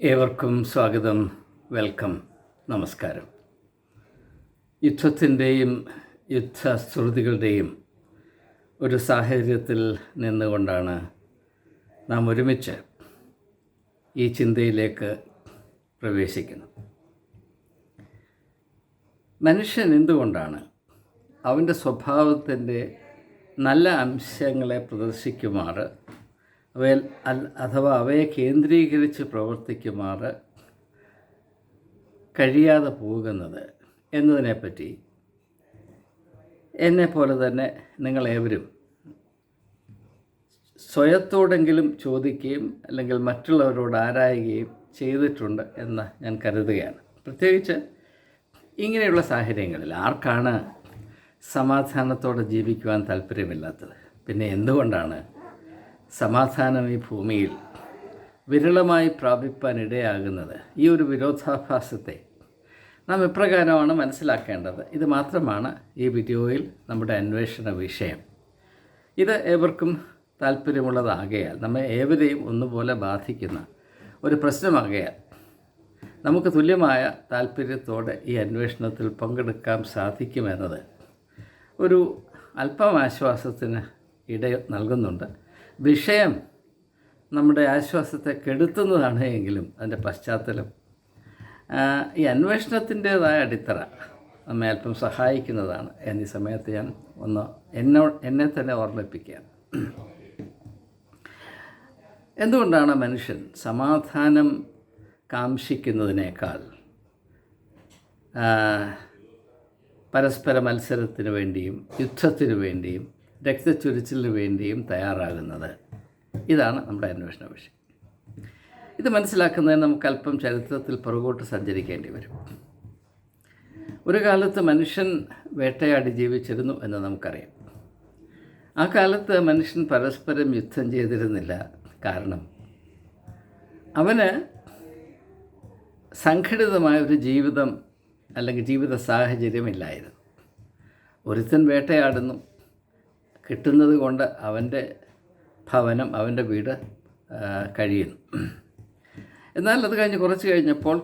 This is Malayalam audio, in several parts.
ഏവർക്കും സ്വാഗതം വെൽക്കം നമസ്കാരം. യുദ്ധത്തിന്റെയും യുദ്ധശ്രുതികളുടെയും ഒരു സാഹചര്യത്തിൽ നിന്നുകൊണ്ടാണ് നാം ഒരുമിച്ച് ഈ ചിന്തയിലേക്ക് പ്രവേശിക്കുന്നത്. മനുഷ്യൻ എന്തുകൊണ്ടാണ് അവന്റെ സ്വഭാവത്തിന്റെ നല്ല അംശങ്ങളെ പ്രദർശിക്കുമാറ് അവയിൽ അഥവാ അവയെ കേന്ദ്രീകരിച്ച് പ്രവർത്തിക്കുമാറ് കഴിയാതെ പോകുന്നത് എന്നതിനെപ്പറ്റി എന്നെപ്പോലെ തന്നെ നിങ്ങളേവരും സ്വയത്തോടെങ്കിലും ചോദിക്കുകയും അല്ലെങ്കിൽ മറ്റുള്ളവരോട് ആരായുകയും ചെയ്തിട്ടുണ്ട് എന്ന് ഞാൻ കരുതുകയാണ്. പ്രത്യേകിച്ച് ഇങ്ങനെയുള്ള സാഹചര്യങ്ങളിൽ ആർക്കാണ് സമാധാനത്തോടെ ജീവിക്കുവാൻ താല്പര്യമില്ലാത്തത്? പിന്നെ എന്തുകൊണ്ടാണ് സമാധാനം ഈ ഭൂമിയിൽ വിരളമായി പ്രാപിപ്പാൻ ഇടയാകുന്നത് ഈ ഒരു വിരോധാഭാസത്തെ നാം ഇപ്രകാരമാണ് മനസ്സിലാക്കേണ്ടത്? ഇത് മാത്രമാണ് ഈ വീഡിയോയിൽ നമ്മുടെ അന്വേഷണ വിഷയം. ഇത് ഏവർക്കും താല്പര്യമുള്ളതാകയാൽ നമ്മെ ഏവരെയും ഒന്നുപോലെ ബാധിക്കുന്ന ഒരു പ്രശ്നമാകയാൽ നമുക്ക് തുല്യമായ താല്പര്യത്തോടെ ഈ അന്വേഷണത്തിൽ പങ്കെടുക്കാൻ സാധിക്കുമെന്നത് ഒരു അല്പം ആശ്വാസത്തിന് ഇട നൽകുന്നുണ്ട്. വിഷയം നമ്മുടെ ആശ്വാസത്തെ കെടുത്തുന്നതാണ് എങ്കിലും അതിന്റെ പശ്ചാത്തലം. ഈ അന്വേഷണത്തിന്റേതായ അടിത്തറ നമ്മെ അല്പം സഹായിക്കുന്നതാണ്. എന്നീ സമയത്ത് ഞാൻ ഒന്ന് എന്നോ എന്നെ തന്നെ ഓർമ്മിപ്പിക്കുകയാണ്. എന്തുകൊണ്ടാണ് മനുഷ്യൻ സമാധാനം കാംക്ഷിക്കുന്നതിനേക്കാൾ പരസ്പര മത്സരത്തിന് വേണ്ടിയും യുദ്ധത്തിന് വേണ്ടിയും രക്തച്ചൊരിച്ചിലിന് വേണ്ടിയും തയ്യാറാകുന്നത്. ഇതാണ് നമ്മുടെ അന്വേഷണ വിഷയം. ഇത് മനസ്സിലാക്കുന്നതിന് നമുക്ക് അല്പം ചരിത്രത്തിൽ പുറകോട്ട് സഞ്ചരിക്കേണ്ടി വരും. ഒരു കാലത്ത് മനുഷ്യൻ വേട്ടയാടി ജീവിച്ചിരുന്നു എന്ന് നമുക്കറിയാം. ആ കാലത്ത് മനുഷ്യൻ പരസ്പരം യുദ്ധം ചെയ്തിരുന്നില്ല. കാരണം അവന് സംഘടിതമായ ഒരു ജീവിതം അല്ലെങ്കിൽ ജീവിത സാഹചര്യം ഇല്ലായിരുന്നു. ഒരുത്തൻ വേട്ടയാടുന്നു കിട്ടുന്നത് കൊണ്ട് അവന്റെ ഭവനം അവന്റെ വീട് കഴിയുന്നു. എന്നാൽ അത് കഴിഞ്ഞ് കുറച്ച് കഴിഞ്ഞപ്പോൾ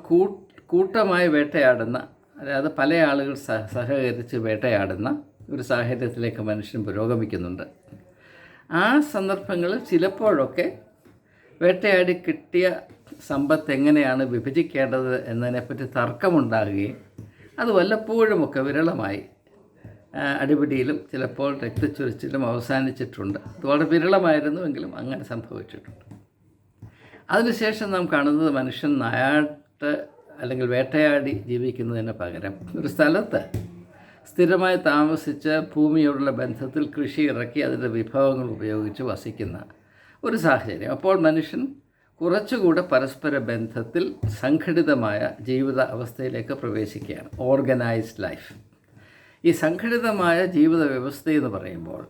കൂട്ടമായി വേട്ടയാടുന്ന അതായത് പല ആളുകൾ സഹ സഹകരിച്ച് വേട്ടയാടുന്ന ഒരു സാഹചര്യത്തിലേക്ക് മനുഷ്യൻ പുരോഗമിക്കുന്നുണ്ട്. ആ സന്ദർഭങ്ങളിൽ ചിലപ്പോഴൊക്കെ വേട്ടയാടി കിട്ടിയ സമ്പത്ത് എങ്ങനെയാണ് വിഭജിക്കേണ്ടത് എന്നതിനെപ്പറ്റി തർക്കമുണ്ടാകുകയും അത് വല്ലപ്പോഴുമൊക്കെ വിരളമായി അടിപിടിയിലും ചിലപ്പോൾ രക്തച്ചൊരിച്ചിലും അവസാനിച്ചിട്ടുണ്ട്. അത് വളരെ വിരളമായിരുന്നുവെങ്കിലും അങ്ങനെ സംഭവിച്ചിട്ടുണ്ട്. അതിനുശേഷം നാം കാണുന്നത് മനുഷ്യൻ നായാട്ട് അല്ലെങ്കിൽ വേട്ടയാടി ജീവിക്കുന്നതിന് പകരം ഒരു സ്ഥലത്ത് സ്ഥിരമായി താമസിച്ച് ഭൂമിയോടുള്ള ബന്ധത്തിൽ കൃഷി ഇറക്കി അതിന്റെ വിഭവങ്ങൾ ഉപയോഗിച്ച് വസിക്കുന്ന ഒരു സാഹചര്യം. അപ്പോൾ മനുഷ്യൻ കുറച്ചുകൂടെ പരസ്പര ബന്ധത്തിൽ സംഘടിതമായ ജീവിത അവസ്ഥയിലേക്ക് പ്രവേശിക്കുകയാണ്. ഓർഗനൈസ്ഡ് ലൈഫ് ഈ സംഘടിതമായ ജീവിത വ്യവസ്ഥ എന്ന് പറയുമ്പോൾ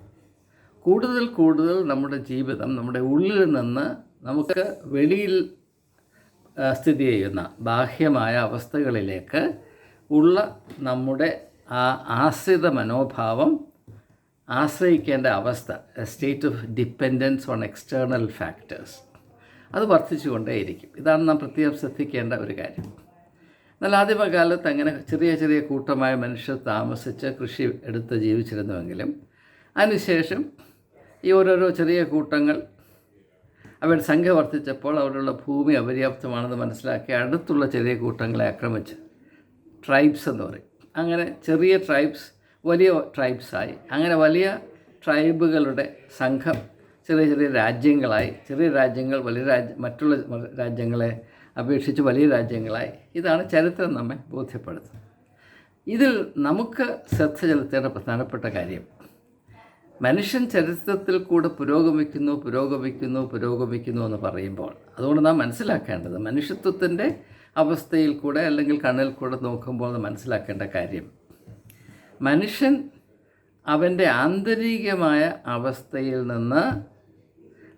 കൂടുതൽ കൂടുതൽ നമ്മുടെ ജീവിതം നമ്മുടെ ഉള്ളിൽ നിന്ന് നമുക്ക് വെളിയിൽ സ്ഥിതി ചെയ്യുന്ന ബാഹ്യമായ അവസ്ഥകളിലേക്ക് ഉള്ള നമ്മുടെ ആ ആശ്രിത മനോഭാവം ആശ്രയിക്കേണ്ട അവസ്ഥ state of dependence on external factors അത് വർദ്ധിച്ചുകൊണ്ടേയിരിക്കും. ഇതാണ് നാം പ്രത്യേകം ശ്രദ്ധിക്കേണ്ട ഒരു കാര്യം. എന്നാൽ ആദ്യമകാലത്ത് അങ്ങനെ ചെറിയ ചെറിയ കൂട്ടമായ മനുഷ്യർ താമസിച്ച് കൃഷി എടുത്ത് ജീവിച്ചിരുന്നുവെങ്കിലും അതിനുശേഷം ഈ ഓരോരോ ചെറിയ കൂട്ടങ്ങൾ അവരുടെ സംഖ്യ വർദ്ധിച്ചപ്പോൾ അവരുള്ള ഭൂമി അപര്യാപ്തമാണെന്ന് മനസ്സിലാക്കി അടുത്തുള്ള ചെറിയ കൂട്ടങ്ങളെ ആക്രമിച്ച് ട്രൈബ്സ് എന്ന് പറയും. അങ്ങനെ ചെറിയ ട്രൈബ്സ് വലിയ ട്രൈബ്സായി അങ്ങനെ വലിയ ട്രൈബുകളുടെ സംഘം ചെറിയ ചെറിയ രാജ്യങ്ങളായി. ചെറിയ രാജ്യങ്ങൾ വലിയ രാജ്യ മറ്റുള്ള രാജ്യങ്ങളെ അപേക്ഷിച്ച് വലിയ രാജ്യങ്ങളായി. ഇതാണ് ചരിത്രം നമ്മെ ബോധ്യപ്പെടുത്തുന്നത്. ഇതിൽ നമുക്ക് ശ്രദ്ധ ചെലുത്തേണ്ട പ്രധാനപ്പെട്ട കാര്യം മനുഷ്യൻ ചരിത്രത്തിൽ കൂടെ പുരോഗമിക്കുന്നു പുരോഗമിക്കുന്നു പുരോഗമിക്കുന്നു എന്ന് പറയുമ്പോൾ അതുകൊണ്ട് നാം മനസ്സിലാക്കേണ്ടത് മനുഷ്യത്വത്തിന്റെ അവസ്ഥയിൽ കൂടെ അല്ലെങ്കിൽ കണ്ണിൽ കൂടെ നോക്കുമ്പോൾ മനസ്സിലാക്കേണ്ട കാര്യം മനുഷ്യൻ അവന്റെ ആന്തരികമായ അവസ്ഥയിൽ നിന്ന്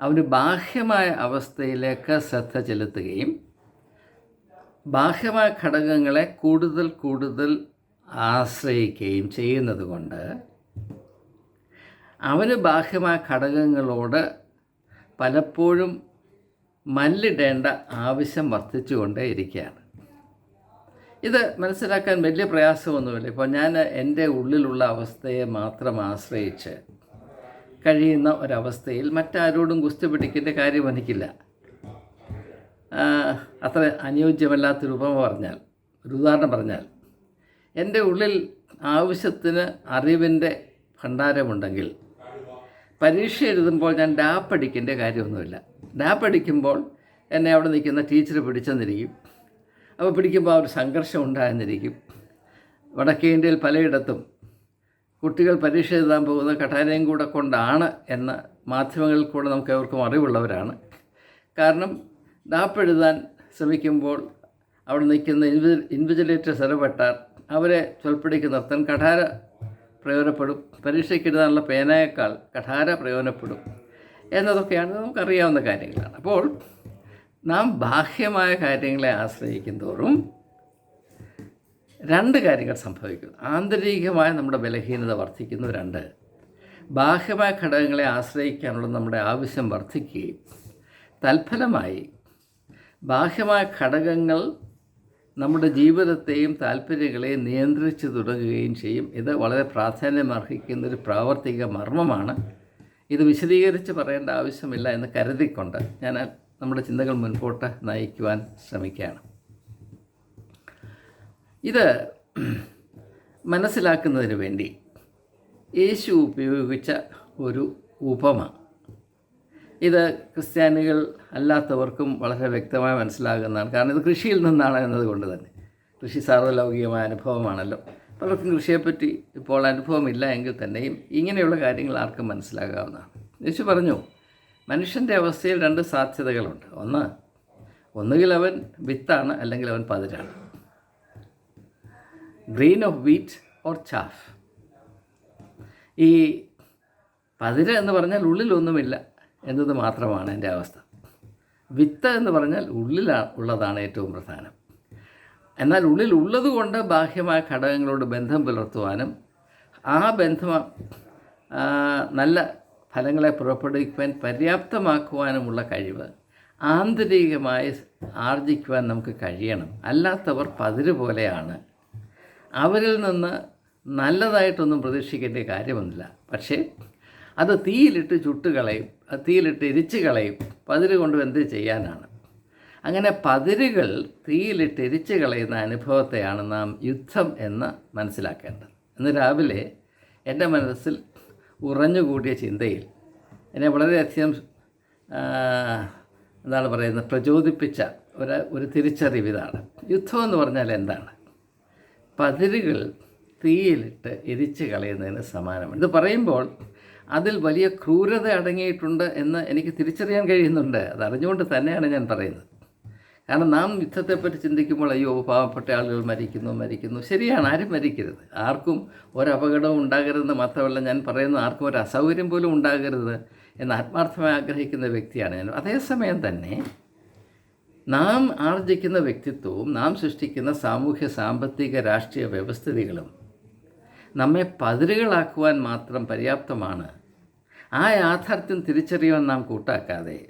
അവന് ബാഹ്യമായ അവസ്ഥയിലേക്ക് ശ്രദ്ധ ചെലുത്തുകയും ബാഹ്യമായ ഘടകങ്ങളെ കൂടുതൽ കൂടുതൽ ആശ്രയിക്കുകയും ചെയ്യുന്നത് കൊണ്ട് അവന് ബാഹ്യമായ ഘടകങ്ങളോട് പലപ്പോഴും മല്ലിടേണ്ട ആവശ്യം വർദ്ധിച്ചുകൊണ്ടേ ഇരിക്കുകയാണ്. ഇത് മനസ്സിലാക്കാൻ വലിയ പ്രയാസമൊന്നുമില്ല. ഇപ്പോൾ ഞാൻ എന്റെ ഉള്ളിലുള്ള അവസ്ഥയെ മാത്രം ആശ്രയിച്ച് കഴിയുന്ന ഒരവസ്ഥയിൽ മറ്റാരോടും കുസ്തി പിടിക്കേണ്ട കാര്യം എനിക്കില്ല. അത്ര അനുയോജ്യമല്ലാത്തൊരു ഉപമ പറഞ്ഞാൽ ഒരു ഉദാഹരണം പറഞ്ഞാൽ എന്റെ ഉള്ളിൽ ആവശ്യത്തിന് അറിവിന്റെ ഭണ്ഡാരമുണ്ടെങ്കിൽ പരീക്ഷ എഴുതുമ്പോൾ ഞാൻ ഡാപ്പടിക്കേണ്ട കാര്യമൊന്നുമില്ല. ഡാപ്പടിക്കുമ്പോൾ എന്നെ അവിടെ നിൽക്കുന്ന ടീച്ചർ പിടിച്ചെന്നിരിക്കും. അപ്പോൾ പിടിക്കുമ്പോൾ ആ ഒരു സംഘർഷം ഉണ്ടായെന്നിരിക്കും. വടക്കേ ഇന്ത്യയിൽ പലയിടത്തും കുട്ടികൾ പരീക്ഷ എഴുതാൻ പോകുന്ന കഠാരയും കൂടെ കൊണ്ടാണ് എന്ന മാധ്യമങ്ങളിൽ കൂടെ നമുക്ക് എവർക്കും അറിവുള്ളവരാണ്. കാരണം ഡാപ്പ് എഴുതാൻ ശ്രമിക്കുമ്പോൾ അവിടെ നിൽക്കുന്ന ഇൻവി ഇൻവിജിലേറ്റേഴ്സ് ഇടപെട്ടാൽ അവരെ ചൊൽപ്പടിക്ക് നിർത്താൻ കഠാര പ്രയോജനപ്പെടും. പരീക്ഷയ്ക്ക് എഴുതാനുള്ള പേനയേക്കാൾ കഠാര പ്രയോജനപ്പെടും എന്നതൊക്കെയാണ് നമുക്കറിയാവുന്ന കാര്യങ്ങളാണ്. അപ്പോൾ നാം ബാഹ്യമായ കാര്യങ്ങളെ ആശ്രയിക്കും തോറും രണ്ട് കാര്യങ്ങൾ സംഭവിക്കുന്നു ആന്തരികമായ നമ്മുടെ ബലഹീനത വർദ്ധിക്കുന്നു രണ്ട്. ബാഹ്യമായ ഘടകങ്ങളെ ആശ്രയിക്കാനുള്ള നമ്മുടെ ആവശ്യം വർദ്ധിക്കുകയും തൽഫലമായി ബാഹ്യമായ ഘടകങ്ങൾ നമ്മുടെ ജീവിതത്തെയും താല്പര്യങ്ങളെയും നിയന്ത്രിച്ചു തുടങ്ങുകയും ചെയ്യും. ഇത് വളരെ പ്രാധാന്യമർഹിക്കുന്ന ഒരു പ്രാവർത്തിക മർമ്മമാണ്. ഇത് വിശദീകരിച്ച് പറയേണ്ട ആവശ്യമില്ല എന്ന് കരുതിക്കൊണ്ട് ഞാൻ നമ്മുടെ ചിന്തകൾ മുൻപോട്ട് നയിക്കുവാൻ ശ്രമിക്കുകയാണ്. ഇത് മനസ്സിലാക്കുന്നതിന് വേണ്ടി യേശു ഉപയോഗിച്ച ഒരു ഉപമ. ഇത് ക്രിസ്ത്യാനികൾ അല്ലാത്തവർക്കും വളരെ വ്യക്തമായി മനസ്സിലാകുന്നതാണ്. കാരണം ഇത് കൃഷിയിൽ നിന്നാണ് എന്നതുകൊണ്ട് തന്നെ. കൃഷി സാർവലൗകികമായ അനുഭവമാണല്ലോ. പലർക്കും കൃഷിയെപ്പറ്റി ഇപ്പോൾ അനുഭവമില്ല എങ്കിൽ തന്നെയും ഇങ്ങനെയുള്ള കാര്യങ്ങൾ ആർക്കും മനസ്സിലാകാവുന്നതാണ്. യേശു പറഞ്ഞു മനുഷ്യന്റെ അവസ്ഥയിൽ രണ്ട് സാധ്യതകളുണ്ട്. ഒന്ന് ഒന്നുകിൽ അവൻ വിത്താണ് അല്ലെങ്കിൽ അവൻ പതിരാണ്. Grain of wheat or chaff. ഈ പതിര എന്ന് പറഞ്ഞാൽ ഉള്ളിലൊന്നുമില്ല. എന്നത് മാത്രമാണ് എന്റെ അവസ്ഥ. വിത്ത് എന്ന് പറഞ്ഞാൽ ഉള്ളിൽ ഉള്ളതാണ് ഏറ്റവും പ്രധാനം. എന്നാൽ ഉള്ളിൽ ഉള്ളതുകൊണ്ട് ബാഹ്യമായ ഘടകങ്ങളോട് ബന്ധം പുലർത്തുവാനും ആ ബന്ധം നല്ല ഫലങ്ങളെ പുറപ്പെടുവിക്കുവാൻ പര്യാപ്തമാക്കുവാനുമുള്ള കഴിവ് ആന്തരികമായി ആർജിക്കുവാൻ നമുക്ക് കഴിയണം. അല്ലാത്തവർ പതിര് പോലെയാണ്. അവരിൽ നിന്ന് നല്ലതായിട്ടൊന്നും പ്രതീക്ഷിക്കേണ്ട കാര്യമൊന്നുമില്ല. പക്ഷേ അത് തീയിലിട്ട് ചുട്ടുകളയും. തീയിലിട്ട് എരിച്ച് കളയും. പതിര് കൊണ്ട് എന്ത് ചെയ്യാനാണ്? അങ്ങനെ പതിരുകൾ തീയിലിട്ട് എരിച്ച് കളയുന്ന അനുഭവത്തെയാണ് നാം യുദ്ധം എന്ന് മനസ്സിലാക്കേണ്ടത്. ഇന്ന് രാവിലെ എന്റെ മനസ്സിൽ ഉറഞ്ഞുകൂടിയ ചിന്തയിൽ എന്നെ വളരെയധികം എന്താണ് പറയുന്നത് പ്രചോദിപ്പിച്ച ഒരു ഒരു തിരിച്ചറിവ് ഇതാണ്. യുദ്ധം എന്ന് പറഞ്ഞാൽ എന്താണ്? പതിരുകൾ തീയിലിട്ട് എരിച്ച് കളയുന്നതിന് സമാനമാണ്. ഇത് പറയുമ്പോൾ അതിൽ വലിയ ക്രൂരത അടങ്ങിയിട്ടുണ്ട് എന്ന് എനിക്ക് തിരിച്ചറിയാൻ കഴിയുന്നുണ്ട്. അതറിഞ്ഞുകൊണ്ട് തന്നെയാണ് ഞാൻ പറയുന്നത്. കാരണം നാം യുദ്ധത്തെപ്പറ്റി ചിന്തിക്കുമ്പോൾ അയ്യോ പാവപ്പെട്ട ആളുകൾ മരിക്കുന്നു മരിക്കുന്നു. ശരിയാണ് ആരും മരിക്കരുത്. ആർക്കും ഒരപകടവും ഉണ്ടാകരുതെന്ന് മാത്രമല്ല ഞാൻ പറയുന്നത് ആർക്കും ഒരു അസൗകര്യം പോലും ഉണ്ടാകരുത് എന്ന് ആത്മാർത്ഥമായി ആഗ്രഹിക്കുന്ന വ്യക്തിയാണ് ഞാൻ. അതേസമയം തന്നെ നാം ആർജിക്കുന്ന വ്യക്തിത്വവും നാം സൃഷ്ടിക്കുന്ന സാമൂഹ്യ സാമ്പത്തിക രാഷ്ട്രീയ വ്യവസ്ഥിതികളും നമ്മെ പതിരുകളാക്കുവാൻ മാത്രം പര്യാപ്തമാണ്. ആ യാഥാർത്ഥ്യം തിരിച്ചറിയുവാൻ നാം കൂട്ടാക്കാതെ.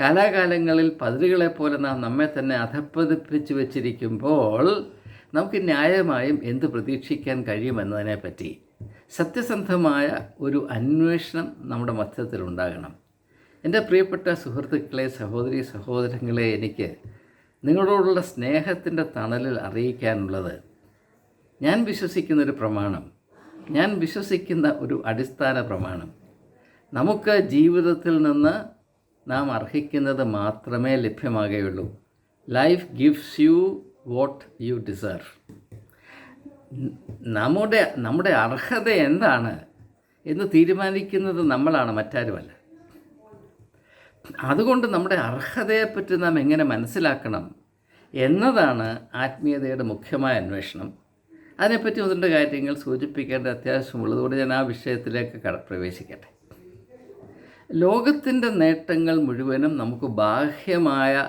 കാലാകാലങ്ങളിൽ പതിരുകളെപ്പോലെ നാം നമ്മെ തന്നെ അധപ്പതിപ്പിച്ച് വച്ചിരിക്കുമ്പോൾ നമുക്ക് ന്യായമായും എന്ത് പ്രതീക്ഷിക്കാൻ കഴിയുമെന്നതിനെപ്പറ്റി സത്യസന്ധമായ ഒരു അന്വേഷണം നമ്മുടെ മധ്യത്തിൽ ഉണ്ടാകണം. എന്റെ പ്രിയപ്പെട്ട സുഹൃത്തുക്കളെ സഹോദരി സഹോദരങ്ങളെ എനിക്ക് നിങ്ങളോടുള്ള സ്നേഹത്തിന്റെ തണലിൽ അറിയിക്കാനുള്ളത് ഞാൻ വിശ്വസിക്കുന്ന ഒരു പ്രമാണം. ഞാൻ വിശ്വസിക്കുന്ന ഒരു അടിസ്ഥാന പ്രമാണം. നമുക്ക് ജീവിതത്തിൽ നിന്ന് നാം അർഹിക്കുന്നത് മാത്രമേ ലഭ്യമാകുകയുള്ളൂ. Life gives you what you deserve നമ്മുടെ നമ്മുടെ അർഹത എന്താണ് എന്ന് തീരുമാനിക്കുന്നത് നമ്മളാണ് മറ്റാരുമല്ല. അതുകൊണ്ട് നമ്മുടെ അർഹതയെപ്പറ്റി നാം എങ്ങനെ മനസ്സിലാക്കണം എന്നതാണ് ആത്മീയതയുടെ മുഖ്യമായ അന്വേഷണം. അതിനെപ്പറ്റി ഒന്നിന്റെ കാര്യങ്ങൾ സൂചിപ്പിക്കേണ്ട അത്യാവശ്യമുള്ളതുകൊണ്ട് ഞാൻ ആ വിഷയത്തിലേക്ക് കട പ്രവേശിക്കട്ടെ. ലോകത്തിന്റെ നേട്ടങ്ങൾ മുഴുവനും നമുക്ക് ബാഹ്യമായ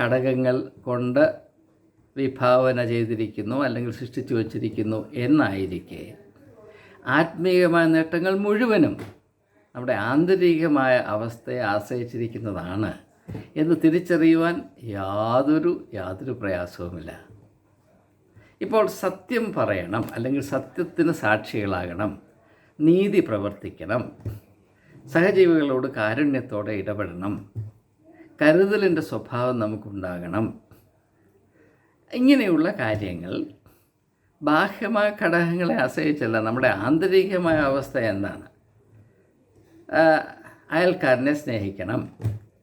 ഘടകങ്ങൾ കൊണ്ട് വിഭാവന ചെയ്തിരിക്കുന്നു അല്ലെങ്കിൽ സൃഷ്ടിച്ചു വച്ചിരിക്കുന്നു എന്നായിരിക്കെ. ആത്മീയമായ നേട്ടങ്ങൾ മുഴുവനും നമ്മുടെ ആന്തരികമായ അവസ്ഥയെ ആശ്രയിച്ചിരിക്കുന്നതാണ് എന്ന് തിരിച്ചറിയുവാൻ യാതൊരു യാതൊരു പ്രയാസവുമില്ല. ഇപ്പോൾ സത്യം പറയണം അല്ലെങ്കിൽ സത്യത്തിന് സാക്ഷികളാകണം. നീതി പ്രവർത്തിക്കണം. സഹജീവികളോട് കാരുണ്യത്തോടെ ഇടപെടണം. കരുതലിന്റെ സ്വഭാവം നമുക്കുണ്ടാകണം. ഇങ്ങനെയുള്ള കാര്യങ്ങൾ ബാഹ്യമായ ഘടകങ്ങളെ ആശ്രയിച്ചല്ല നമ്മുടെ ആന്തരികമായ അവസ്ഥ എന്താണ്? അയൽക്കാരനെ സ്നേഹിക്കണം.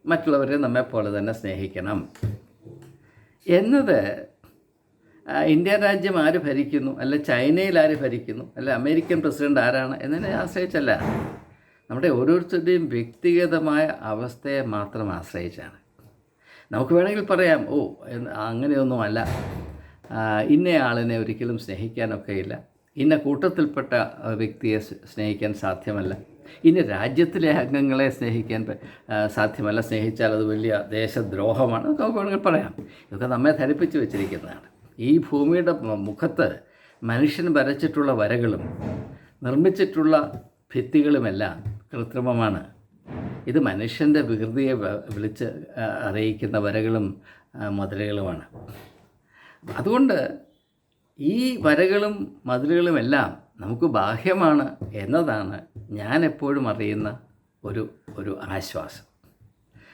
മറ്റുള്ളവരെ നമ്മെപ്പോലെ തന്നെ സ്നേഹിക്കണം. എന്നത് ഇന്ത്യ രാജ്യം ആര് ഭരിക്കുന്നു? അല്ല ചൈനയിൽ ആര് ഭരിക്കുന്നു? അല്ല അമേരിക്കൻ പ്രസിഡന്റ് ആരാണ്? എന്നതിനെ ആശ്രയിച്ചല്ല. നമ്മുടെ ഓരോരുത്തരുടെയും വ്യക്തിഗതമായ അവസ്ഥയെ മാത്രം ആശ്രയിച്ചാണ്. നമുക്ക് വേണമെങ്കിൽ പറയാം ഓ അങ്ങനെയൊന്നും ഇന്ന ആളിനെ ഒരിക്കലും സ്നേഹിക്കാനൊക്കെയില്ല ഇന്ന കൂട്ടത്തിൽപ്പെട്ട വ്യക്തിയെ സ്നേഹിക്കാൻ സാധ്യമല്ല. ഇനി രാജ്യത്തിലെ അംഗങ്ങളെ സ്നേഹിക്കാൻ സാധ്യമല്ല. സ്നേഹിച്ചാൽ അത് വലിയ ദേശദ്രോഹമാണ്. നമുക്ക് വേണമെങ്കിൽ പറയാം. ഇതൊക്കെ നമ്മെ ധരിപ്പിച്ച് വെച്ചിരിക്കുന്നതാണ്. ഈ ഭൂമിയുടെ മുഖത്ത് മനുഷ്യൻ വരച്ചിട്ടുള്ള വരകളും നിർമ്മിച്ചിട്ടുള്ള ഭിത്തികളുമെല്ലാം കൃത്രിമമാണ്. ഇത് മനുഷ്യന്റെ വികൃതിയെ വിളിച്ച് അറിയിക്കുന്ന വരകളും മതിലുകളുമാണ്. അതുകൊണ്ട് ഈ വരകളും മതിലുകളുമെല്ലാം നമുക്ക് ബാഹ്യമാണ് എന്നതാണ് ഞാൻ എപ്പോഴും അറിയുന്ന ഒരു ഒരു ആശ്വാസം.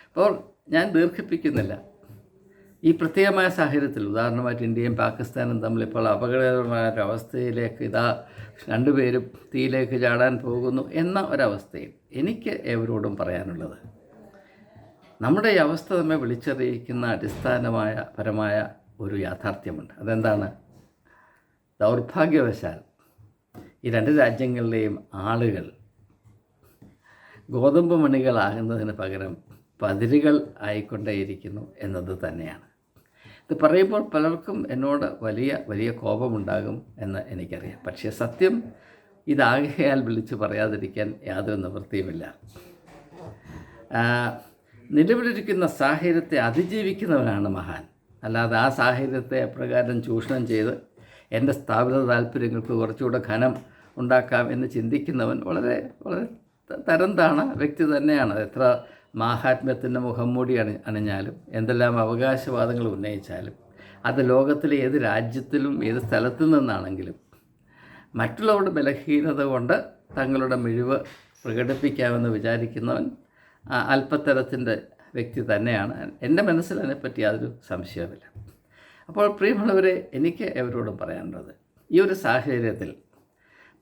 അപ്പോൾ ഞാൻ ദീർഘിപ്പിക്കുന്നില്ല. ഈ പ്രത്യേകമായ സാഹചര്യത്തിൽ ഉദാഹരണമായിട്ട് ഇന്ത്യയും പാകിസ്ഥാനും തമ്മിൽ ഇപ്പോൾ അപകടകരമായ ഒരവസ്ഥയിലേക്ക് ഇതാ രണ്ടുപേരും തീയിലേക്ക് ചാടാൻ പോകുന്നു എന്ന ഒരവസ്ഥയിൽ എനിക്ക് ഏവരോടും പറയാനുള്ളത്? നമ്മുടെ ഈ അവസ്ഥ നമ്മെ വിളിച്ചറിയിക്കുന്ന അടിസ്ഥാനമായ പരമായ ഒരു യാഥാർത്ഥ്യമുണ്ട്. അതെന്താണ്? ദൗർഭാഗ്യവശാൽ ഈ രണ്ട് രാജ്യങ്ങളിലെയും ആളുകൾ ഗോതമ്പ് മണികളാകുന്നതിന് പകരം പതിരുകൾ ആയിക്കൊണ്ടേയിരിക്കുന്നു എന്നത് തന്നെയാണ്. ഇത് പറയുമ്പോൾ പലർക്കും എന്നോട് വലിയ വലിയ കോപമുണ്ടാകും എന്ന് എനിക്കറിയാം. പക്ഷേ സത്യം ഇതാകയാൽ വിളിച്ച് പറയാതിരിക്കാൻ യാതൊരു നിവൃത്തിയുമില്ല. നിലവിലിരിക്കുന്ന സാഹചര്യത്തെ അതിജീവിക്കുന്നവനാണ് മഹാൻ. അല്ലാതെ ആ സാഹചര്യത്തെ അപ്രകാരം ചൂഷണം ചെയ്ത് എന്റെ സ്ഥാപിത താല്പര്യങ്ങൾക്ക് കുറച്ചുകൂടെ ഘനം ഉണ്ടാക്കാം എന്ന് ചിന്തിക്കുന്നവൻ വളരെ വളരെ തരം താണ വ്യക്തി തന്നെയാണ്. എത്ര മാഹാത്മ്യത്തിന്റെ മുഖം മൂടി അണി അണിഞ്ഞാലും എന്തെല്ലാം അവകാശവാദങ്ങൾ ഉന്നയിച്ചാലും അത് ലോകത്തിലെ ഏത് രാജ്യത്തിലും ഏത് സ്ഥലത്തു നിന്നാണെങ്കിലും മറ്റുള്ളവരുടെ ബലഹീനത കൊണ്ട് തങ്ങളുടെ മിഴിവ് പ്രകടിപ്പിക്കാമെന്ന് വിചാരിക്കുന്നവൻ അല്പത്തരത്തിന്റെ വ്യക്തി തന്നെയാണ്. എന്റെ മനസ്സിൽ അതിനെപ്പറ്റി യാതൊരു സംശയവുമില്ല. അപ്പോൾ പ്രിയമുള്ളവരെ എനിക്ക് എവരോടും പറയാനുള്ളത് ഈ ഒരു സാഹചര്യത്തിൽ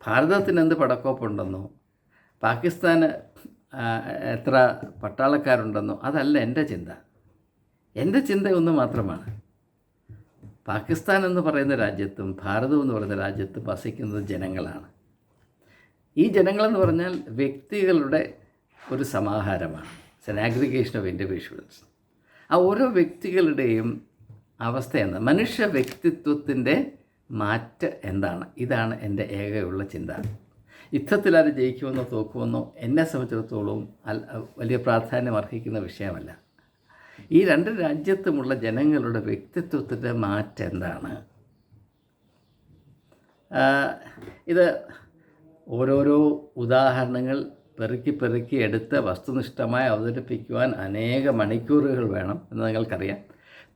ഭാരതത്തിന് എന്ത് പടക്കോപ്പുണ്ടെന്നോ പാകിസ്ഥാന് എത്ര പട്ടാളക്കാരുണ്ടെന്നോ അതല്ല എന്റെ ചിന്ത. എന്റെ ചിന്ത ഒന്ന് മാത്രമാണ്. പാകിസ്ഥാൻ എന്ന് പറയുന്ന രാജ്യത്തും ഭാരതം എന്ന് പറയുന്ന രാജ്യത്തും വസിക്കുന്നത് ജനങ്ങളാണ്. ഈ ജനങ്ങളെന്ന് പറഞ്ഞാൽ വ്യക്തികളുടെ ഒരു സമാഹാരമാണ്. ഇറ്റ്സ് ആഗ്രിഗേഷൻ ഓഫ് ഇൻഡിവിഷ്വൽസ് ആ ഓരോ വ്യക്തികളുടെയും അവസ്ഥ എന്താണ്? മനുഷ്യ വ്യക്തിത്വത്തിന്റെ മാറ്റം എന്താണ്? ഇതാണ് എന്റെ ഏകയുള്ള ചിന്ത. യുദ്ധത്തിൽ ആര് ജയിക്കുമെന്നോ തോക്കുമെന്നോ എന്നെ സംബന്ധിച്ചിടത്തോളം വലിയ പ്രാധാന്യം അർഹിക്കുന്ന വിഷയമല്ല. ഈ രണ്ട് രാജ്യത്തുമുള്ള ജനങ്ങളുടെ വ്യക്തിത്വത്തിന്റെ മാറ്റം എന്താണ്? ഇത് ഓരോരോ ഉദാഹരണങ്ങൾ പെറുക്കി പെറുക്കി എടുത്ത് വസ്തുനിഷ്ഠമായി അവതരിപ്പിക്കുവാൻ അനേക മണിക്കൂറുകൾ വേണം എന്ന് നിങ്ങൾക്കറിയാം.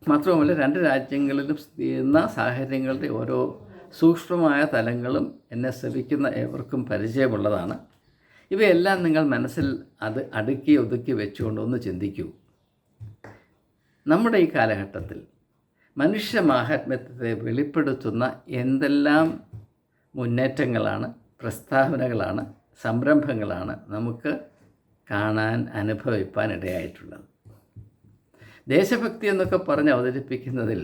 മാത്രവുമല്ല രണ്ട് രാജ്യങ്ങളിലും സ്ഥിതി ചെയ്യുന്ന സാഹചര്യങ്ങളുടെ ഓരോ സൂക്ഷ്മമായ തലങ്ങളും എന്നെ ശ്രവിക്കുന്ന ഏവർക്കും പരിചയമുള്ളതാണ്. ഇവയെല്ലാം നിങ്ങൾ മനസ്സിൽ അത് അടുക്കി ഒതുക്കി വെച്ചുകൊണ്ട് ഒന്ന് ചിന്തിക്കൂ. നമ്മുടെ ഈ കാലഘട്ടത്തിൽ മനുഷ്യ മാഹാത്മ്യത്തെ വെളിപ്പെടുത്തുന്ന എന്തെല്ലാം മുന്നേറ്റങ്ങളാണ് പ്രസ്താവനകളാണ് സംരംഭങ്ങളാണ് നമുക്ക് കാണാൻ അനുഭവിപ്പാൻ ഇടയായിട്ടുള്ളത്. ദേശഭക്തി എന്നൊക്കെ പറഞ്ഞ് അവതരിപ്പിക്കുന്നതിൽ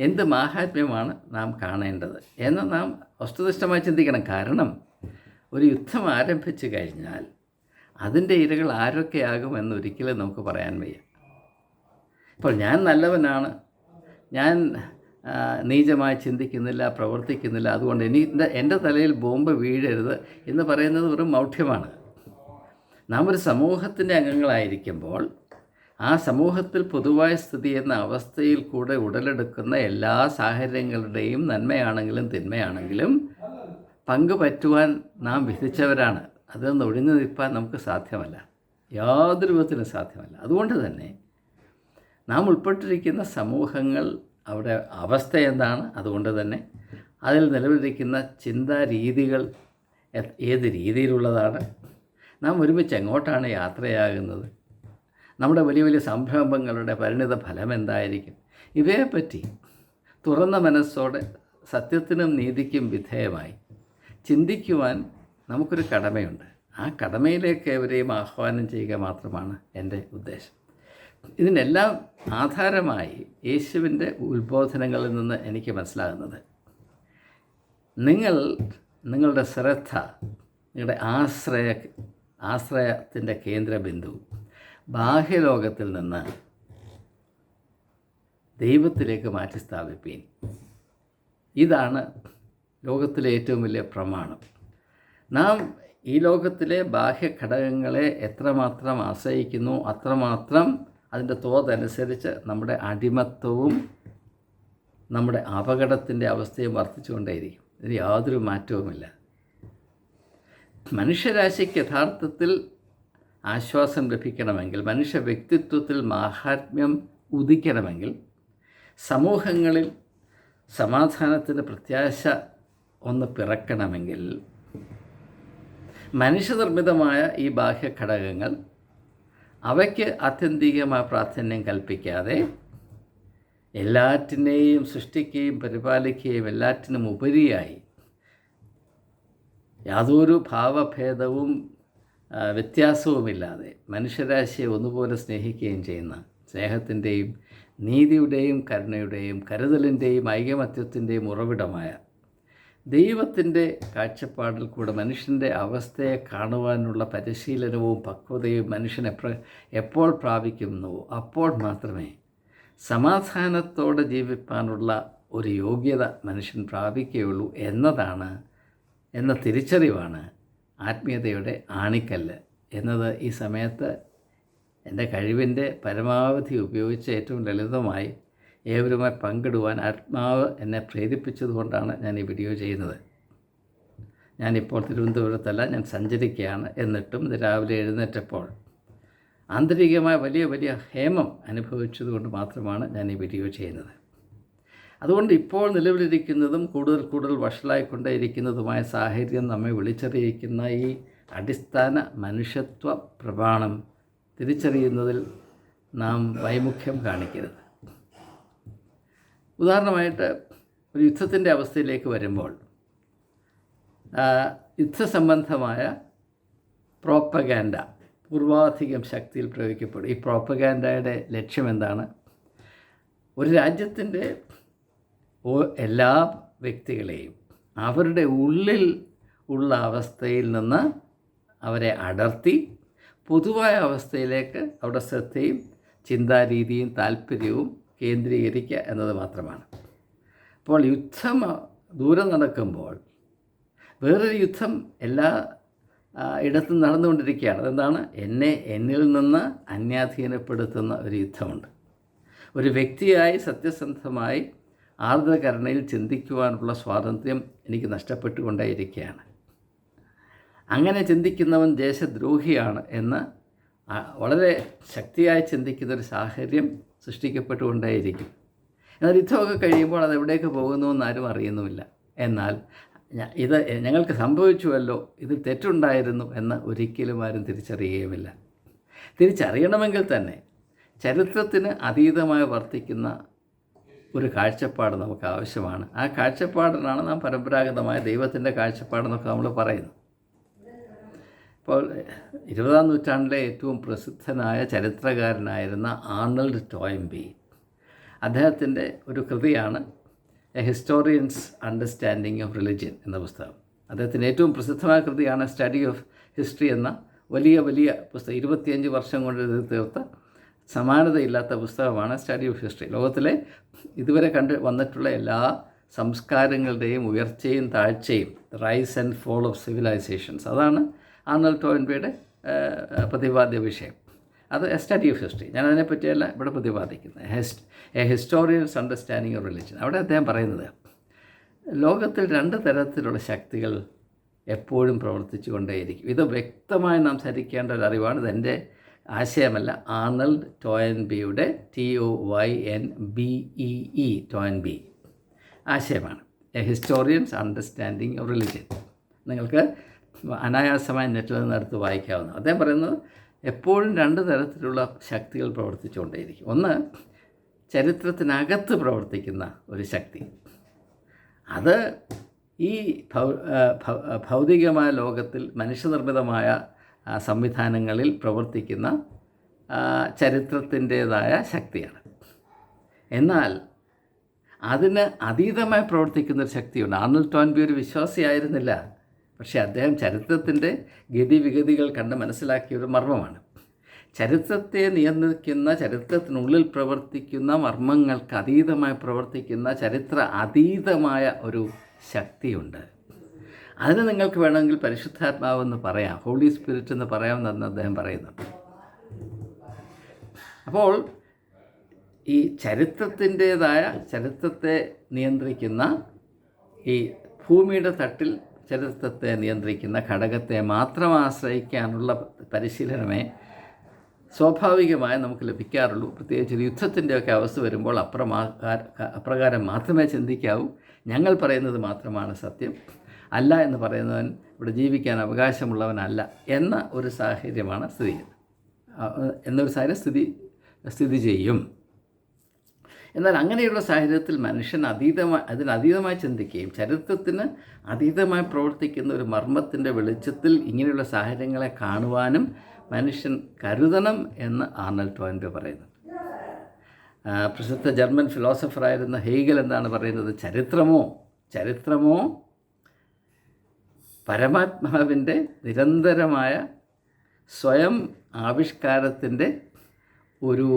എന്ത് മാഹാത്മ്യമാണ് നാം കാണേണ്ടത് എന്ന് നാം വസ്തുനിഷ്ഠമായി ചിന്തിക്കണം. കാരണം ഒരു യുദ്ധം ആരംഭിച്ചു കഴിഞ്ഞാൽ അതിന്റെ ഇരകൾ ആരൊക്കെയാകും എന്നൊരിക്കലും നമുക്ക് പറയാൻ വയ്യ. ഇപ്പോൾ ഞാൻ നല്ലവനാണ്. ഞാൻ നീചമായി ചിന്തിക്കുന്നില്ല പ്രവർത്തിക്കുന്നില്ല. അതുകൊണ്ട് ഇനി എന്റെ തലയിൽ ബോംബ് വീഴരുത് എന്ന് പറയുന്നത് വെറും മൗഢ്യമാണ്. നാം ഒരു സമൂഹത്തിന്റെ അംഗങ്ങളായിരിക്കുമ്പോൾ ആ സമൂഹത്തിൽ പൊതുവായ സ്ഥിതി എന്ന അവസ്ഥയിൽ കൂടെ ഉടലെടുക്കുന്ന എല്ലാ സാഹചര്യങ്ങളുടെയും നന്മയാണെങ്കിലും തിന്മയാണെങ്കിലും പങ്കുപറ്റുവാൻ നാം വിധിച്ചവരാണ്. അതിൽ നിന്ന് ഒഴിഞ്ഞു നിൽപ്പാൻ നമുക്ക് സാധ്യമല്ല. യാതൊരു വിധത്തിലും സാധ്യമല്ല. അതുകൊണ്ട് തന്നെ നാം ഉൾപ്പെട്ടിരിക്കുന്ന സമൂഹങ്ങൾ അവിടെ അവസ്ഥ എന്താണ്? അതുകൊണ്ട് തന്നെ അതിൽ നിലവിലിരിക്കുന്ന ചിന്താ രീതികൾ ഏത് രീതിയിലുള്ളതാണ്? നാം ഒരുമിച്ച് എങ്ങോട്ടാണ് യാത്രയാകുന്നത്? നമ്മുടെ വലിയ വലിയ സംരംഭങ്ങളുടെ പരിണിത ഫലം എന്തായിരിക്കും? ഇവയെപ്പറ്റി തുറന്ന മനസ്സോടെ സത്യത്തിനും നീതിക്കും വിധേയമായി ചിന്തിക്കുവാൻ നമുക്കൊരു കടമയുണ്ട്. ആ കടമയിലേക്ക് എവരെയും ആഹ്വാനം ചെയ്യുക മാത്രമാണ് എന്റെ ഉദ്ദേശം. ഇതിനെല്ലാം ആധാരമായി യേശുവിന്റെ ഉത്ബോധനങ്ങളിൽ നിന്ന് എനിക്ക് മനസ്സിലാകുന്നത് നിങ്ങൾ നിങ്ങളുടെ ശ്രദ്ധ നിങ്ങളുടെ ആശ്രയ ആശ്രയത്തിന്റെ കേന്ദ്രബിന്ദു ബാഹ്യലോകത്തിൽ നിന്ന് ദൈവത്തിലേക്ക് മാറ്റി സ്ഥാപിപ്പീൻ. ഇതാണ് ലോകത്തിലെ ഏറ്റവും വലിയ പ്രമാണം. നാം ഈ ലോകത്തിലെ ബാഹ്യ ഘടകങ്ങളെ എത്രമാത്രം ആശ്രയിക്കുന്നു അത്രമാത്രം അതിന്റെ തോതനുസരിച്ച് നമ്മുടെ അടിമത്വവും നമ്മുടെ അപകടത്തിന്റെ അവസ്ഥയും വർദ്ധിച്ചുകൊണ്ടേയിരിക്കും. ഇതിന് യാതൊരു മാറ്റവുമില്ല. മനുഷ്യരാശിക്ക് യഥാർത്ഥത്തിൽ ആശ്വാസം ലഭിക്കണമെങ്കിൽ മനുഷ്യ വ്യക്തിത്വത്തിൽ മാഹാത്മ്യം ഉദിക്കണമെങ്കിൽ സമൂഹങ്ങളിൽ സമാധാനത്തിന്റെ പ്രത്യാശ ഒന്ന് പിറക്കണമെങ്കിൽ മനുഷ്യനിർമ്മിതമായ ഈ ബാഹ്യ ഘടകങ്ങൾ അവയ്ക്ക് ആത്യന്തികമായ പ്രാധാന്യം കൽപ്പിക്കാതെ എല്ലാറ്റിനെയും സൃഷ്ടിക്കുകയും പരിപാലിക്കുകയും എല്ലാറ്റിനും ഉപരിയായി യാതൊരു ഭാവഭേദവും വ്യത്യാസവുമില്ലാതെ മനുഷ്യരാശിയെ ഒന്നുപോലെ സ്നേഹിക്കുകയും ചെയ്യുന്ന സ്നേഹത്തിന്റെയും നീതിയുടെയും കരുണയുടെയും കരുതലിന്റെയും ഐകമത്യത്തിന്റെയും ഉറവിടമായ ദൈവത്തിന്റെ കാഴ്ചപ്പാടിൽ കൂടെ മനുഷ്യന്റെ അവസ്ഥയെ കാണുവാനുള്ള പരിശീലനവും പക്വതയും മനുഷ്യൻ എപ്ര എപ്പോൾ പ്രാപിക്കുന്നുവോ അപ്പോൾ മാത്രമേ സമാധാനത്തോടെ ജീവിപ്പാനുള്ള ഒരു യോഗ്യത മനുഷ്യൻ പ്രാപിക്കുകയുള്ളൂ എന്നതാണ് എന്ന തിരിച്ചറിവാണ് ആത്മീയതയുടെ ആണിക്കല്ല് എന്നത് ഈ സമയത്ത് എന്റെ കഴിവിന്റെ പരമാവധി ഉപയോഗിച്ച് ഏറ്റവും ലളിതമായി ഏവരുമായി പങ്കിടുവാൻ ആത്മാവ് എന്നെ പ്രേരിപ്പിച്ചതുകൊണ്ടാണ് ഞാൻ ഈ വീഡിയോ ചെയ്യുന്നത്. ഞാനിപ്പോൾ തിരുവനന്തപുരത്തല്ല ഞാൻ സഞ്ചരിക്കുകയാണ് എന്നിട്ടും ഇത് രാവിലെ എഴുന്നേറ്റപ്പോൾ ആന്തരികമായ വലിയ വലിയ ഹേമം അനുഭവിച്ചതുകൊണ്ട് മാത്രമാണ് ഞാൻ ഈ വീഡിയോ ചെയ്യുന്നത്. അതുകൊണ്ട് ഇപ്പോൾ നിലവിലിരിക്കുന്നതും കൂടുതൽ കൂടുതൽ വഷളായിക്കൊണ്ടേയിരിക്കുന്നതുമായ സാഹചര്യം നമ്മെ വിളിച്ചറിയിക്കുന്ന ഈ അടിസ്ഥാന മനുഷ്യത്വ പ്രമാണം തിരിച്ചറിയുന്നതിൽ നാം വൈമുഖ്യം കാണിക്കരുത്. ഉദാഹരണമായിട്ട് ഒരു യുദ്ധത്തിന്റെ അവസ്ഥയിലേക്ക് വരുമ്പോൾ യുദ്ധസംബന്ധമായ പ്രോപ്പഗാൻഡ പൂർവാധികം ശക്തിയിൽ പ്രയോഗിക്കപ്പെടും. ഈ പ്രോപ്പഗാൻഡയുടെ ലക്ഷ്യം എന്താണ്? ഒരു രാജ്യത്തിന്റെ എല്ലാ വ്യക്തികളെയും അവരുടെ ഉള്ളിൽ ഉള്ള അവസ്ഥയിൽ നിന്ന് അവരെ അടർത്തി പൊതുവായ അവസ്ഥയിലേക്ക് അവരുടെ ശ്രദ്ധയും ചിന്താരീതിയും താല്പര്യവും കേന്ദ്രീകരിക്കുക എന്നത് മാത്രമാണ്. അപ്പോൾ യുദ്ധം ദൂരെ നടക്കുമ്പോൾ വേറൊരു യുദ്ധം എല്ലാ ഇടത്തും നടന്നുകൊണ്ടിരിക്കുകയാണ്. അതെന്താണ്? എന്നെ എന്നിൽ നിന്ന് അന്യാധീനപ്പെടുത്തുന്ന ഒരു യുദ്ധമുണ്ട്. ഒരു വ്യക്തിയായി സത്യസന്ധമായി ആർദ്രകരണയിൽ ചിന്തിക്കുവാനുള്ള സ്വാതന്ത്ര്യം എനിക്ക് നഷ്ടപ്പെട്ടുകൊണ്ടേയിരിക്കുകയാണ്. അങ്ങനെ ചിന്തിക്കുന്നവൻ ദേശദ്രോഹിയാണ് എന്ന് വളരെ ശക്തിയായി ചിന്തിക്കുന്ന ഒരു സാഹചര്യം സൃഷ്ടിക്കപ്പെട്ടുകൊണ്ടേയിരിക്കും. എന്നാൽ യുദ്ധമൊക്കെ കഴിയുമ്പോൾ അത് എവിടേക്ക് പോകുന്നുവെന്ന് ആരും അറിയുന്നുമില്ല. എന്നാൽ ഇത് ഞങ്ങൾക്ക് സംഭവിച്ചുവല്ലോ ഇത് തെറ്റുണ്ടായിരുന്നു എന്ന് ഒരിക്കലും ആരും തിരിച്ചറിയുകയുമില്ല. തിരിച്ചറിയണമെങ്കിൽ തന്നെ ചരിത്രത്തിന് അതീതമായി വർത്തിക്കുന്ന ഒരു കാഴ്ചപ്പാട് നമുക്ക് ആവശ്യമാണ്. ആ കാഴ്ചപ്പാടിനാണ് നാം പരമ്പരാഗതമായ ദൈവത്തിന്റെ കാഴ്ചപ്പാടെന്നൊക്കെ നമ്മൾ പറയുന്നത് ഇപ്പോൾ ഇരുപതാം നൂറ്റാണ്ടിലെ ഏറ്റവും പ്രസിദ്ധനായ ചരിത്രകാരനായിരുന്ന ആർണൾഡ് ടോയംബി അദ്ദേഹത്തിന്റെ ഒരു കൃതിയാണ് a historian's understanding of religion എന്ന പുസ്തകം. അദ്ദേഹത്തിന്റെ ഏറ്റവും പ്രസിദ്ധമായ കൃതിയാണ് സ്റ്റഡി ഓഫ് ഹിസ്റ്ററി എന്ന വലിയ വലിയ പുസ്തകം. ഇരുപത്തിയഞ്ച് വർഷം കൊണ്ട് തീർത്ത സമാനതയില്ലാത്ത പുസ്തകമാണ് സ്റ്റഡി ഓഫ് ഹിസ്റ്ററി ലോകത്തിലെ ഇതുവരെ കണ്ട് വന്നിട്ടുള്ള എല്ലാ സംസ്കാരങ്ങളുടെയും ഉയർച്ചയും താഴ്ചയും rise and fall of civilisations അതാണ് ആർണൽ ടോയിൻബിയുടെ പ്രതിപാദ്യ വിഷയം. അത് എ സ്റ്റഡി ഓഫ് ഹിസ്റ്ററി ഞാൻ അതിനെപ്പറ്റിയല്ല ഇവിടെ പ്രതിപാദിക്കുന്നത്. Hist a historian's understanding of religion അവിടെ അദ്ദേഹം പറയുന്നത് ലോകത്തിൽ രണ്ട് തരത്തിലുള്ള ശക്തികൾ എപ്പോഴും പ്രവർത്തിച്ചു കൊണ്ടേയിരിക്കും ഇത് വ്യക്തമായി നാം ധരിക്കേണ്ട ഒരു അറിവാണ്. ഇതെന്റെ ആശയമല്ല. Arnold ടോയൻബിയുടെ T O Y N B E E Toynbee. ആശയമാണ്. A historian's understanding of religion. നിങ്ങൾക്ക് അനായാസമായി നെറ്റിൽ നിന്ന് എടുത്ത് വായിക്കാവുന്ന. അദ്ദേഹം പറയുന്നത് എപ്പോഴും രണ്ട് തരത്തിലുള്ള ശക്തികൾ പ്രവർത്തിച്ചുകൊണ്ടേയിരിക്കും. ഒന്ന് ചരിത്രത്തിനകത്ത് പ്രവർത്തിക്കുന്ന ഒരു ശക്തി. അത് ഈ ഭൗതികമായ ലോകത്തിൽ മനുഷ്യനിർമ്മിതമായ സംവിധാനങ്ങളിൽ പ്രവർത്തിക്കുന്ന ചരിത്രത്തിന്റേതായ ശക്തിയാണ്. എന്നാൽ അതിന് അതീതമായി പ്രവർത്തിക്കുന്ന ഒരു ശക്തിയുണ്ട്. ആർണൽ ടോൻബി ഒരു വിശ്വാസിയായിരുന്നില്ല. പക്ഷേ അദ്ദേഹം ചരിത്രത്തിന്റെ ഗതിവിഗതികൾ കണ്ട് മനസ്സിലാക്കിയ ഒരു മർമ്മമാണ്. ചരിത്രത്തെ നിയന്ത്രിക്കുന്ന ചരിത്രത്തിനുള്ളിൽ പ്രവർത്തിക്കുന്ന മർമ്മങ്ങൾക്ക് അതീതമായി പ്രവർത്തിക്കുന്ന ചരിത്ര അതീതമായ ഒരു ശക്തിയുണ്ട്. അതിന് നിങ്ങൾക്ക് വേണമെങ്കിൽ പരിശുദ്ധാത്മാവെന്ന് പറയാം ഹോളി സ്പിരിറ്റ് എന്ന് പറയാമെന്നാണ് അദ്ദേഹം പറയുന്നത്. അപ്പോൾ ഈ ചരിത്രത്തിന്റേതായ ചരിത്രത്തെ നിയന്ത്രിക്കുന്ന ഈ ഭൂമിയുടെ തട്ടിൽ ചരിത്രത്തെ നിയന്ത്രിക്കുന്ന ഘടകത്തെ മാത്രം ആശ്രയിക്കാനുള്ള പരിശീലനമേ സ്വാഭാവികമായി നമുക്ക് ലഭിക്കാറുള്ളൂ. പ്രത്യേകിച്ച് യുദ്ധത്തിന്റെയൊക്കെ അവസ്ഥ വരുമ്പോൾ അപ്രമാ അപ്രകാരം മാത്രമേ ചിന്തിക്കാവൂ. ഞങ്ങൾ പറയുന്നത് മാത്രമാണ് സത്യം. അല്ല എന്ന് പറയുന്നവൻ ഇവിടെ ജീവിക്കാൻ അവകാശമുള്ളവനല്ല എന്ന ഒരു സാഹചര്യമാണ് സ്ഥിതി എന്നൊരു സാഹചര്യം സ്ഥിതി സ്ഥിതി ചെയ്യും. എന്നാൽ അങ്ങനെയുള്ള സാഹചര്യത്തിൽ മനുഷ്യൻ അതീതമായി അതിനതീതമായി ചിന്തിക്കുകയും ചരിത്രത്തിന് അതീതമായി പ്രവർത്തിക്കുന്ന ഒരു മർമ്മത്തിന്റെ വെളിച്ചത്തിൽ ഇങ്ങനെയുള്ള സാഹചര്യങ്ങളെ കാണുവാനും മനുഷ്യൻ കരുതണം എന്ന് ആർണൽ ടോയിൻബെ പറയുന്നു. പ്രസിദ്ധ ജർമ്മൻ ഫിലോസഫറായിരുന്ന ഹെയ്ഗൽ എന്താണ് പറയുന്നത്? ചരിത്രമോ? ചരിത്രമോ? പരമാത്മാവിന്റെ നിരന്തരമായ സ്വയം ആവിഷ്കാരത്തിന്റെ ഒരു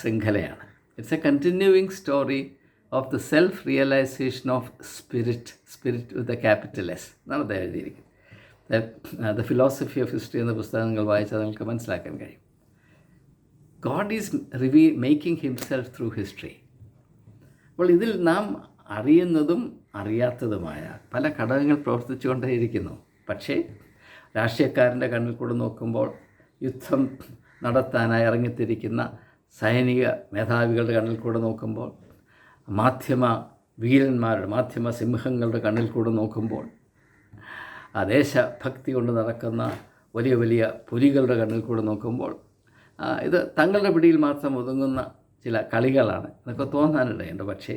ശൃംഖലയാണ്. It's a continuing story of the self realisation of spirit spirit with the capital S എന്നാണ് അദ്ദേഹം എഴുതിയിരിക്കുന്നത്. ദ ഫിലോസഫി ഓഫ് ഹിസ്റ്ററി എന്ന പുസ്തകം നിങ്ങൾ വായിച്ചാൽ നിങ്ങൾക്ക് മനസ്സിലാക്കാൻ കഴിയും. God is re making himself through history അപ്പോൾ ഇതിൽ നാം അറിയുന്നതും അറിയാത്തതുമായ പല ഘടകങ്ങൾ പ്രവർത്തിച്ചുകൊണ്ടേയിരിക്കുന്നു. പക്ഷേ രാഷ്ട്രീയക്കാരന്റെ കണ്ണിൽ കൂടെ നോക്കുമ്പോൾ യുദ്ധം നടത്താനായി ഇറങ്ങിത്തിരിക്കുന്ന സൈനിക മേധാവികളുടെ കണ്ണിൽ കൂടെ നോക്കുമ്പോൾ മാധ്യമ വീരന്മാരുടെ മാധ്യമ സിംഹങ്ങളുടെ കണ്ണിൽ കൂടെ നോക്കുമ്പോൾ ആ ദേശഭക്തി കൊണ്ട് നടക്കുന്ന വലിയ വലിയ പുലികളുടെ കണ്ണിൽ കൂടെ നോക്കുമ്പോൾ ഇത് തങ്ങളുടെ പിടിയിൽ മാത്രം ഒതുങ്ങുന്ന ചില കളികളാണ്. എന്നൊക്കെ തോന്നാനിടയുണ്ട് പക്ഷേ.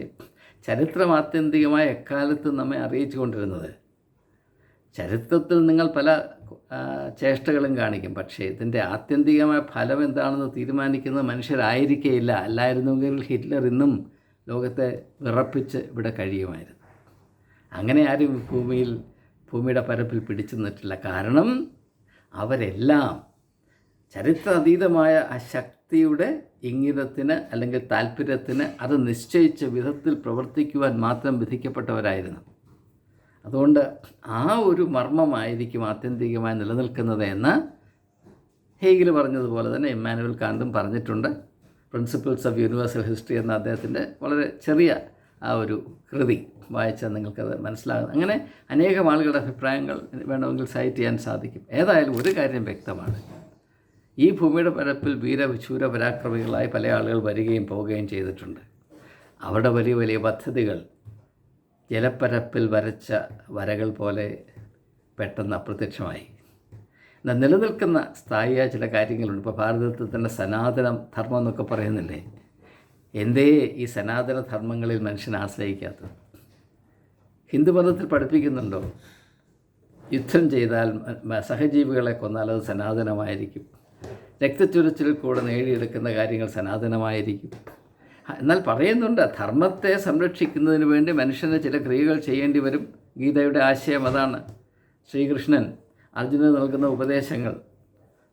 ചരിത്രം ആത്യന്തികമായി എക്കാലത്തും നമ്മെ അറിയിച്ചു കൊണ്ടിരുന്നത്. ചരിത്രത്തിൽ നിങ്ങൾ പല ചേഷ്ടകളും കാണിക്കും. പക്ഷേ ഇതിന്റെ ആത്യന്തികമായ ഫലം എന്താണെന്ന് തീരുമാനിക്കുന്നത് മനുഷ്യരായിരിക്കേയില്ല. അല്ലായിരുന്നെങ്കിൽ ഹിറ്റ്ലർ ഇന്നും ലോകത്തെ വിറപ്പിച്ച് ഇവിടെ കഴിയുമായിരുന്നു. അങ്ങനെ ആരും ഭൂമിയിൽ ഭൂമിയുടെ പരപ്പിൽ പിടിച്ചു നിന്നിട്ടില്ല. കാരണം അവരെല്ലാം ചരിത്രാതീതമായ ആ ശക്തിയുടെ ഇംഗിതത്തിന് അല്ലെങ്കിൽ താല്പര്യത്തിന് അത് നിശ്ചയിച്ച വിധത്തിൽ പ്രവർത്തിക്കുവാൻ മാത്രം വിധിക്കപ്പെട്ടവരായിരുന്നു. അതുകൊണ്ട് ആ ഒരു മർമ്മമായിരിക്കും ആത്യന്തികമായി നിലനിൽക്കുന്നത് എന്ന് ഹേഗിൽ പറഞ്ഞതുപോലെ തന്നെ ഇമ്മാനുവൽ കാന്തും പറഞ്ഞിട്ടുണ്ട്. പ്രിൻസിപ്പിൾസ് ഓഫ് യൂണിവേഴ്സൽ ഹിസ്റ്ററി എന്ന അദ്ദേഹത്തിന്റെ വളരെ ചെറിയ ആ ഒരു കൃതി വായിച്ചാൽ നിങ്ങൾക്കത് മനസ്സിലാകും. അങ്ങനെ അനേകം ആളുകളുടെ അഭിപ്രായങ്ങൾ വേണമെങ്കിൽ സൈറ്റ് ചെയ്യാൻ സാധിക്കും. ഏതായാലും ഒരു കാര്യം വ്യക്തമാണ്. ഈ ഭൂമിയുടെ പരപ്പിൽ വീരവിശൂര പരാക്രമികളായി പല ആളുകൾ വരികയും പോവുകയും ചെയ്തിട്ടുണ്ട്. അവരുടെ വലിയ വലിയ പദ്ധതികൾ ജലപ്പരപ്പിൽ വരച്ച വരകൾ പോലെ പെട്ടെന്ന് അപ്രത്യക്ഷമായി. എന്നാൽ നിലനിൽക്കുന്ന സ്ഥായിയായ ചില കാര്യങ്ങളുണ്ട്. ഇപ്പോൾ ഭാരതത്തിൽ തന്നെ സനാതന ധർമ്മം എന്നൊക്കെ പറയുന്നില്ലേ? എന്തേ ഈ സനാതന ധർമ്മങ്ങളിൽ മനുഷ്യൻ ആശ്രയിക്കാത്തത്? ഹിന്ദുമതത്തിൽ പഠിപ്പിക്കുന്നുണ്ടോ? യുദ്ധം ചെയ്താൽ സഹജീവികളെ കൊന്നാൽ അത് സനാതനമായിരിക്കും. രക്തച്ചൊരിച്ചിലിൽ കൂടെ നേടിയെടുക്കുന്ന കാര്യങ്ങൾ സനാതനമായിരിക്കും. എന്നാൽ പറയുന്നുണ്ട് ധർമ്മത്തെ സംരക്ഷിക്കുന്നതിന് വേണ്ടി മനുഷ്യന് ചില ക്രിയകൾ ചെയ്യേണ്ടി വരും. ഗീതയുടെ ആശയം അതാണ്. ശ്രീകൃഷ്ണൻ അർജുനന് നൽകുന്ന ഉപദേശങ്ങൾ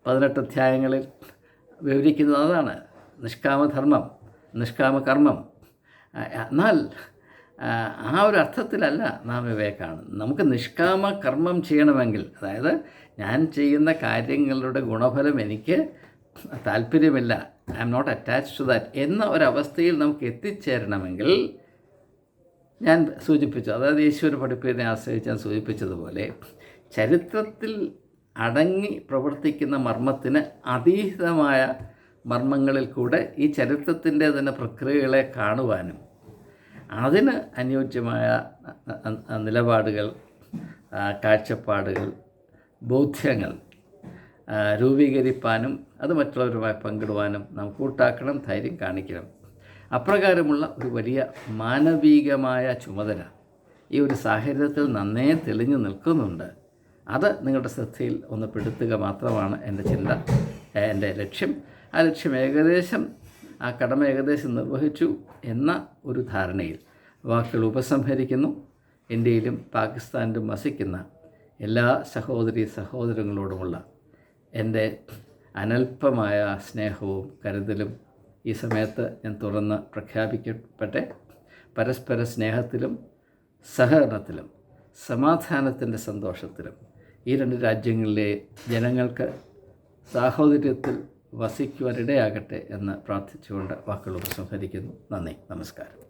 പതിനെട്ട് അധ്യായങ്ങളിൽ വിവരിക്കുന്നത് അതാണ്. നിഷ്കാമധർമ്മം നിഷ്കാമകർമ്മം. എന്നാൽ ആ ഒരു അർത്ഥത്തിലല്ല നാം ഇവയെ കാണുന്നത്. നമുക്ക് നിഷ്കാമ കർമ്മം ചെയ്യണമെങ്കിൽ അതായത് ഞാൻ ചെയ്യുന്ന കാര്യങ്ങളുടെ ഗുണഫലം എനിക്ക് താല്പര്യമില്ല. I'm not attach to that എന്ന ഒരവസ്ഥയിൽ നമുക്ക് എത്തിച്ചേരണമെങ്കിൽ ഞാൻ സൂചിപ്പിച്ചു. അതായത് ഈശ്വര പഠിപ്പിനെ ആശ്രയിച്ച് ഞാൻ സൂചിപ്പിച്ചതുപോലെ ചരിത്രത്തിൽ അടങ്ങി പ്രവർത്തിക്കുന്ന മർമ്മത്തിന് അതീതമായ മർമ്മങ്ങളിൽ കൂടെ ഈ ചരിത്രത്തിന്റെ തന്നെ പ്രക്രിയകളെ കാണുവാനും അതിന് അനുയോജ്യമായ നിലപാടുകൾ കാഴ്ചപ്പാടുകൾ ബോധ്യങ്ങൾ രൂപീകരിപ്പാനും അത് മറ്റുള്ളവരുമായി പങ്കിടുവാനും നാം കൂട്ടാക്കണം ധൈര്യം കാണിക്കണം. അപ്രകാരമുള്ള ഒരു വലിയ മാനവികമായ ചുമതല ഈ ഒരു സാഹചര്യത്തിൽ നന്നേ തെളിഞ്ഞു നിൽക്കുന്നുണ്ട്. അത് നിങ്ങളുടെ ശ്രദ്ധയിൽ ഒന്ന് പെടുത്തുക മാത്രമാണ് എന്റെ ചിന്ത എന്റെ ലക്ഷ്യം. ആ ലക്ഷ്യം ഏകദേശം ആ കടമ ഏകദേശം നിർവഹിച്ചു എന്ന ഒരു ധാരണയിൽ വാക്കുകൾ ഉപസംഹരിക്കുന്നു. ഇന്ത്യയിലും പാകിസ്ഥാനിലും വസിക്കുന്ന എല്ലാ സഹോദരി സഹോദരങ്ങളോടുമുള്ള എന്റെ അനൽപമായ സ്നേഹവും കരുതലും ഈ സമയത്ത് ഞാൻ തുറന്ന് പ്രഖ്യാപിക്കപ്പെട്ടെ പരസ്പര സ്നേഹത്തിലും സഹകരണത്തിലും സമാധാനത്തിന്റെ സന്തോഷത്തിലും ഈ രണ്ട് രാജ്യങ്ങളിലെ ജനങ്ങൾക്ക് സാഹോദര്യത്തിൽ വസിക്കുവാനിടയാകട്ടെ എന്ന് പ്രാർത്ഥിച്ചുകൊണ്ട് വാക്കുകൾ ഉപസംഹരിക്കുന്നു നന്ദി. നമസ്കാരം.